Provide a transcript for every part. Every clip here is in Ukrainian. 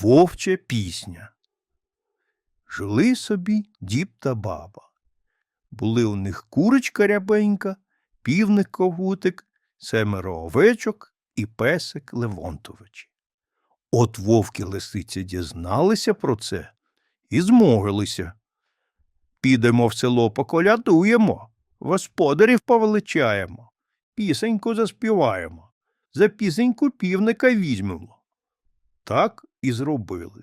Вовча пісня. Жили собі дід та баба. Були у них курочка рябенька, півник когутик, семеро овечок і песик Левонтович. От вовки лисиці дізналися про це і змовилися. Підемо в село поколядуємо, господарів повеличаємо, пісеньку заспіваємо, за пісеньку півника візьмемо. Так і зробили.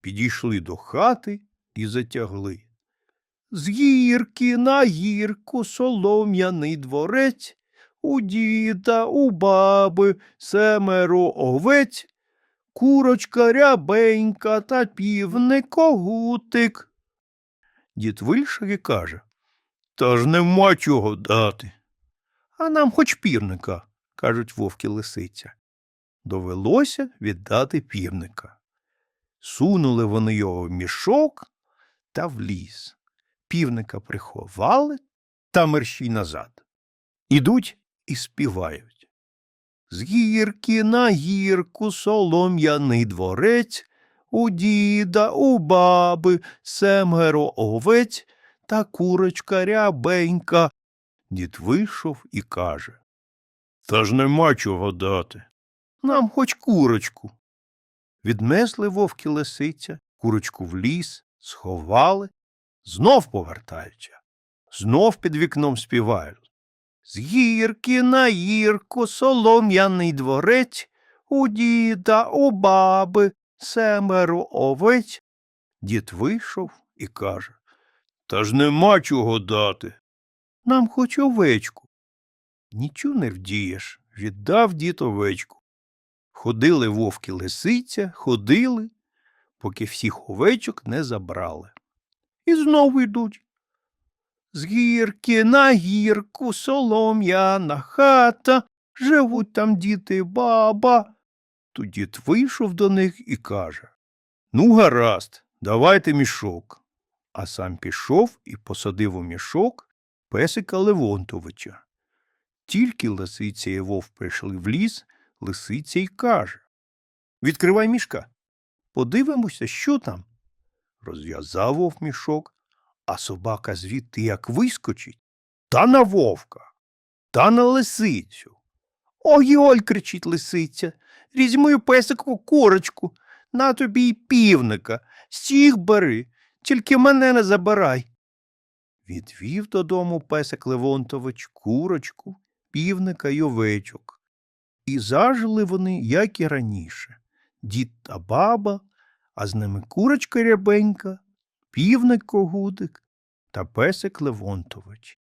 Підійшли до хати і затягли. З гірки на гірку солом'яний дворець, у діда, у баби семеро овець, курочка рябенька та півник когутик. Дід вийшов каже, Та ж нема чого дати. А нам хоч півника, кажуть вовки лисиця. Довелося віддати півника. Сунули вони його в мішок та в ліс. Півника приховали та мерщій назад. Ідуть і співають. З гірки на гірку солом'яний дворець, у діда, у баби семеро овець та курочка рябенька. Дід вийшов і каже. Та ж нема чого дати. Нам хоч курочку. Віднесли вовки лисиця, курочку в ліс, сховали, знов повертаються, знов під вікном співають. З гірки на гірку солом'яний дворець, у діда, у баби семеро овець. Дід вийшов і каже Та ж нема чого дати. Нам хоч овечку. Нічого не вдієш, віддав дід овечку. Ходили вовки лисиця, ходили, поки всіх овечок не забрали. І знову йдуть. З гірки на гірку солом'яна хата, живуть там діти баба. Тут дід вийшов до них і каже Ну, гаразд, давайте мішок. А сам пішов і посадив у мішок песика Левонтовича. Тільки лисиця і вовк прийшли в ліс, лисиця й каже Відкривай мішка. Подивимося, що там. Розв'язав вовк мішок, а собака звідти як вискочить, та на вовка, та на лисицю. Ой, ой, кричить лисиця, візьми песику курочку, на тобі й півника, всіх бери, тільки мене не забирай. Відвів додому песик Левонтович курочку, півника й овечок. І зажили вони, як і раніше, дід та баба, а з ними курочка рябенька, півник когутик та песик Левонтович.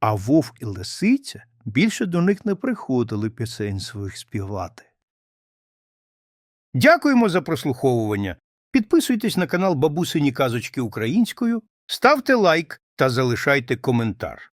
А вовк і лисиця більше до них не приходили пісень своїх співати. Дякуємо за прослуховування. Підписуйтесь на канал Бабусині Казочки Українською, ставте лайк та залишайте коментар.